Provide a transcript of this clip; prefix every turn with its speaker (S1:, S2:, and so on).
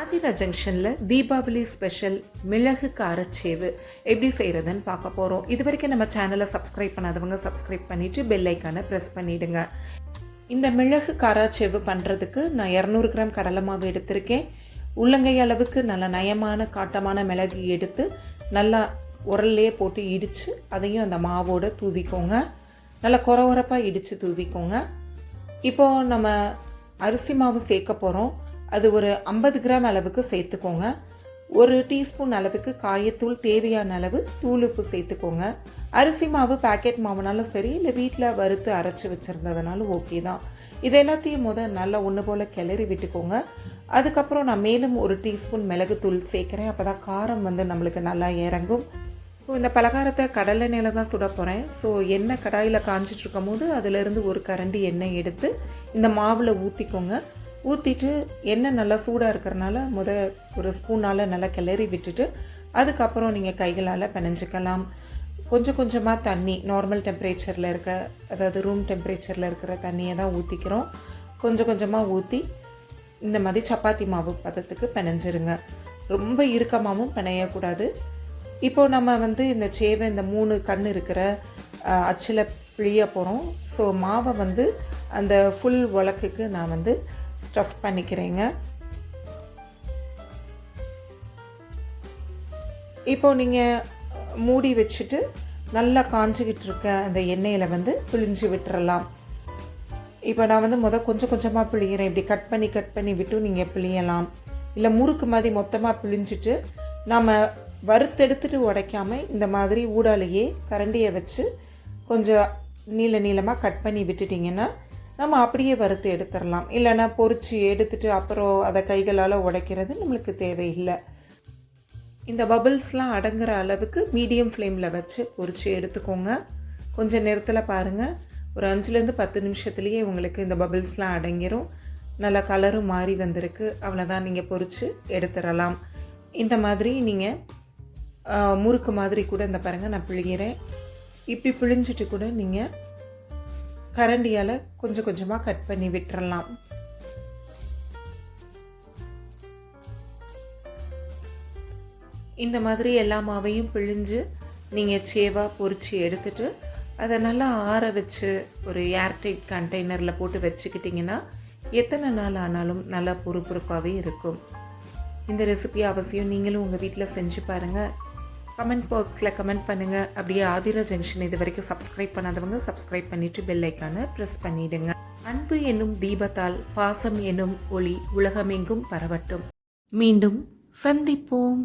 S1: ஆதிரா ஜங்ஷனில் தீபாவளி ஸ்பெஷல் மிளகு காரச்சேவு எப்படி செய்கிறதுன்னு பார்க்க போகிறோம் இது வரைக்கும் நம்ம சேனலை சப்ஸ்கிரைப் பண்ணாதவங்க சப்ஸ்கிரைப் பண்ணிவிட்டு பெல் ஐக்கானை ப்ரெஸ் பண்ணிவிடுங்க இந்த மிளகு காராச்சேவு பண்ணுறதுக்கு நான் இரநூறு கிராம் கடலை மாவு எடுத்திருக்கேன். உள்ளங்கை அளவுக்கு நல்ல நயமான காட்டமான மிளகு எடுத்து நல்லா உரல்லையே போட்டு இடித்து அதையும் அந்த மாவோட தூவிக்கோங்க. நல்லா குறை உரப்பாக இடித்து தூவிக்கோங்க. இப்போது நம்ம அரிசி மாவு சேர்க்க போகிறோம் அது ஒரு ஐம்பது கிராம் அளவுக்கு சேர்த்துக்கோங்க. ஒரு டீஸ்பூன் அளவுக்கு காயத்தூள் தேவையான அளவு தூளுப்பு சேர்த்துக்கோங்க. அரிசி மாவு பேக்கெட் மாவுனாலும் சரி இல்லை வீட்டில் வறுத்து அரைச்சி வச்சுருந்ததுனாலும் ஓகே தான். இது எல்லாத்தையும் முத நல்லா ஒன்று போல் கிளறி விட்டுக்கோங்க. அதுக்கப்புறம் நான் மேலும் ஒரு டீஸ்பூன் மிளகுத்தூள் சேர்க்குறேன். அப்போ தான் காரம் வந்து நம்மளுக்கு நல்லா இறங்கும். இப்போ இந்த பலகாரத்தை கடலெண்ணெயில் தான் சுட போகிறேன் ஸோ எண்ணெய் கடாயில் காஞ்சிட்ருக்கும் போது அதிலிருந்து ஒரு கரண்டி எண்ணெய் எடுத்து இந்த மாவில் ஊற்றிக்கோங்க ஊற்றிட்டு எண்ணெய் நல்லா சூடாக இருக்கிறனால முத ஒரு ஸ்பூனால் நல்லா கிளறி விட்டுட்டு அதுக்கப்புறம் நீங்கள் கைகளால் பிணைஞ்சிக்கலாம். கொஞ்சம் கொஞ்சமாக தண்ணி நார்மல் டெம்பரேச்சரில் இருக்க அதாவது ரூம் டெம்பரேச்சரில் இருக்கிற தண்ணியை தான் ஊற்றிக்கிறோம் கொஞ்சம் கொஞ்சமாக ஊற்றி இந்த மாதிரி சப்பாத்தி மாவு பதத்துக்கு பிணைஞ்சிருங்க. ரொம்ப இறுக்கமாகவும் பிணையக்கூடாது. இப்போ நம்ம வந்து இந்த சேவை இந்த மூணு கண் இருக்கிற அச்சில் பிழிய போகிறோம் ஸோ மாவை வந்து அந்த ஃபுல் உலக்குக்கு நான் வந்து ஸ்டஃப் பண்ணிக்கிறேங்க. இப்போ நீங்கள் மூடி வச்சுட்டு நல்லா காஞ்சிக்கிட்டு இருக்க அந்த எண்ணெயில் வந்து பிழிஞ்சு விட்டுறலாம். இப்போ நான் வந்து முத கொஞ்சம் கொஞ்சமாக பிழிகிறேன். இப்படி கட் பண்ணி கட் பண்ணி விட்டு நீங்கள் பிழியலாம். இல்லை முறுக்கு மாதிரி மொத்தமாக பிழிஞ்சிட்டு நாம் வறுத்தெடுத்துட்டு உடைக்காமல் இந்த மாதிரி ஊடாலேயே கரண்டியை வச்சு கொஞ்சம் நீள நீளமாக கட் பண்ணி விட்டுட்டிங்கன்னா நம்ம அப்படியே வறுத்து எடுத்துடலாம் இல்லைன்னா பொறிச்சு எடுத்துட்டு அப்புறம் அதை கைகளால் உடைக்கிறது நம்மளுக்கு தேவையில்லை. இந்த பபிள்ஸ்லாம் அடங்குற அளவுக்கு மீடியம் ஃப்ளேமில் வச்சு பொறிச்சு எடுத்துக்கோங்க. கொஞ்சம் நேரத்தில் பாருங்கள் ஒரு அஞ்சுலேருந்து பத்து நிமிஷத்துலேயே உங்களுக்கு இந்த பபிள்ஸ்லாம் அடங்கிரும். நல்லா கலரும் மாறி வந்திருக்கு. அவ்வளோதான் நீங்கள் பொறிச்சு எடுத்துடலாம் இந்த மாதிரி நீங்கள் முறுக்கு மாதிரி கூட இந்த பாருங்கள் நான் பிழிகிறேன். இப்படி பிழிஞ்சிட்டு கூட நீங்கள் கரண்டியால் கொஞ்சம் கொஞ்சமாக கட் பண்ணி விட்டுறலாம். இந்த மாதிரி எல்லா மாவையும் பிழிஞ்சு நீங்கள் சேவாக பொறிச்சு எடுத்துட்டு அதை நல்லா ஆற வச்சு ஒரு ஏர்டைட் கண்டெய்னரில் போட்டு வச்சுக்கிட்டிங்கன்னா எத்தனை நாள் ஆனாலும் நல்லா பொறுப்பொறுப்பாகவே இருக்கும். இந்த ரெசிபி அவசியம் நீங்களும் உங்கள் வீட்டில் செஞ்சு பாருங்கள் கமெண்ட் பாக்ஸில் கமெண்ட் பண்ணுங்கள் அப்படியே ஆதிரா ஜங்ஷன் இது வரைக்கும் சப்ஸ்கிரைப் பண்ணாதவங்க சப்ஸ்கிரைப் பண்ணிவிட்டு பெல் ஐக்கானை ப்ரெஸ் பண்ணிவிடுங்க அன்பு என்னும் தீபத்தால் பாசம் என்னும் ஒளி உலகமெங்கும் பரவட்டும். மீண்டும் சந்திப்போம்.